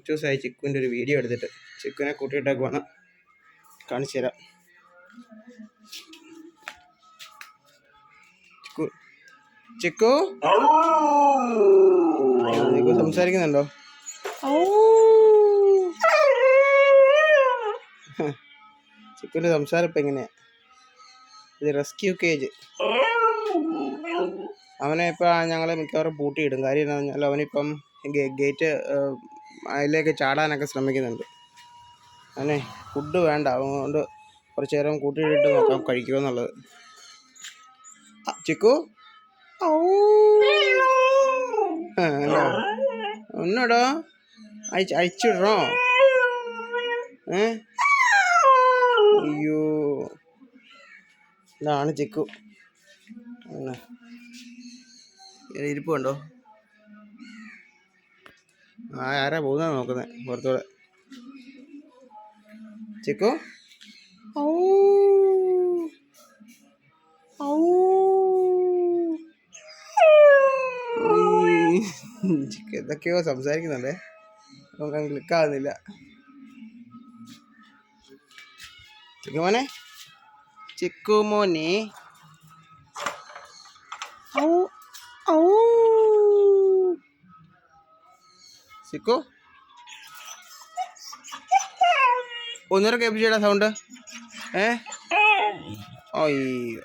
കുറച്ച് ദിവസമായി ചിക്കുവിന്റെ ഒരു വീഡിയോ എടുത്തിട്ട് ചിക്കുവിനെ കൂട്ടിയിട്ടേക്കുവാണ് കാണിച്ചു തരാം. ചിക്കു ചിക്കു? ചിക്കു സംസാരിക്കുന്നുണ്ടോ? ചിക്കുവിന്റെ സംസാരം ഇപ്പം എങ്ങനെയാ? ഇത് റെസ്ക്യൂ കേജ് അവനെ ഇപ്പം ഞങ്ങൾ മിക്കവാറും പൂട്ടിയിടും. കാര്യം എന്താണെന്ന് പറഞ്ഞാൽ അവനിപ്പം ഗേറ്റ് അതിലേക്ക് ചാടാനൊക്കെ ശ്രമിക്കുന്നുണ്ട്. അങ്ങനെ ഫുഡ് വേണ്ട. അതുകൊണ്ട് കുറച്ച് നേരം കൂട്ടിയിട്ട് നോക്കാം കഴിക്കുക എന്നുള്ളത്. ചിക്കു? ഒന്നുടോ. അയച്ച് അയച്ചിടണോ? ഏ? അയ്യോ. ഇതാണ് ചിക്കു. ഇരിപ്പ് കണ്ടോ? ആ ആരാ പോകുന്ന നോക്കുന്നത് പുറത്തൂടെ ചിക്കു ഔ. ഔ. ഉയ്യ്. ചിക്കു എന്തൊക്കെയോ സംസാരിക്കുന്നുണ്ടേ നമുക്ക് ക്ലിക്ക് ആവുന്നില്ല ചിക്കു മോനെ ചിക്കു മോനെ ചിക്കു ഒന്നര കേൾപ്പിച്ചേടാ സൗണ്ട്. ഏ? അയ്യോ.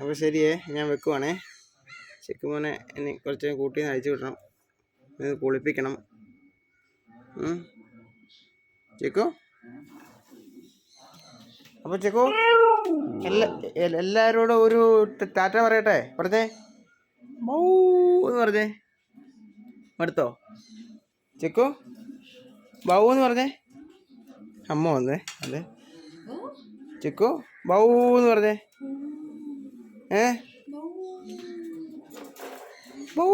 അപ്പോൾ ശരിയേ ഞാൻ വെക്കുവാണേ. ചിക്കുമോനെ ഇനി കുറച്ച് കൂട്ടി അഴിച്ചു വിടണം. ഇത് കുളിപ്പിക്കണം. ചെക്കോ അപ്പോൾ ചിക്കു എല്ലാ എല്ലാവരോടും ഒരു ടാറ്റ പറയട്ടെ? പറഞ്ഞേ. ബൗ എന്ന് പറഞ്ഞേ. അടുത്തോ ചെക്കോ? ബൗ എന്ന് പറഞ്ഞേ. അമ്മ വന്നേ അതെ ചെക്കോ? ബൗ എന്ന് പറഞ്ഞേ. ഏ? ബൗ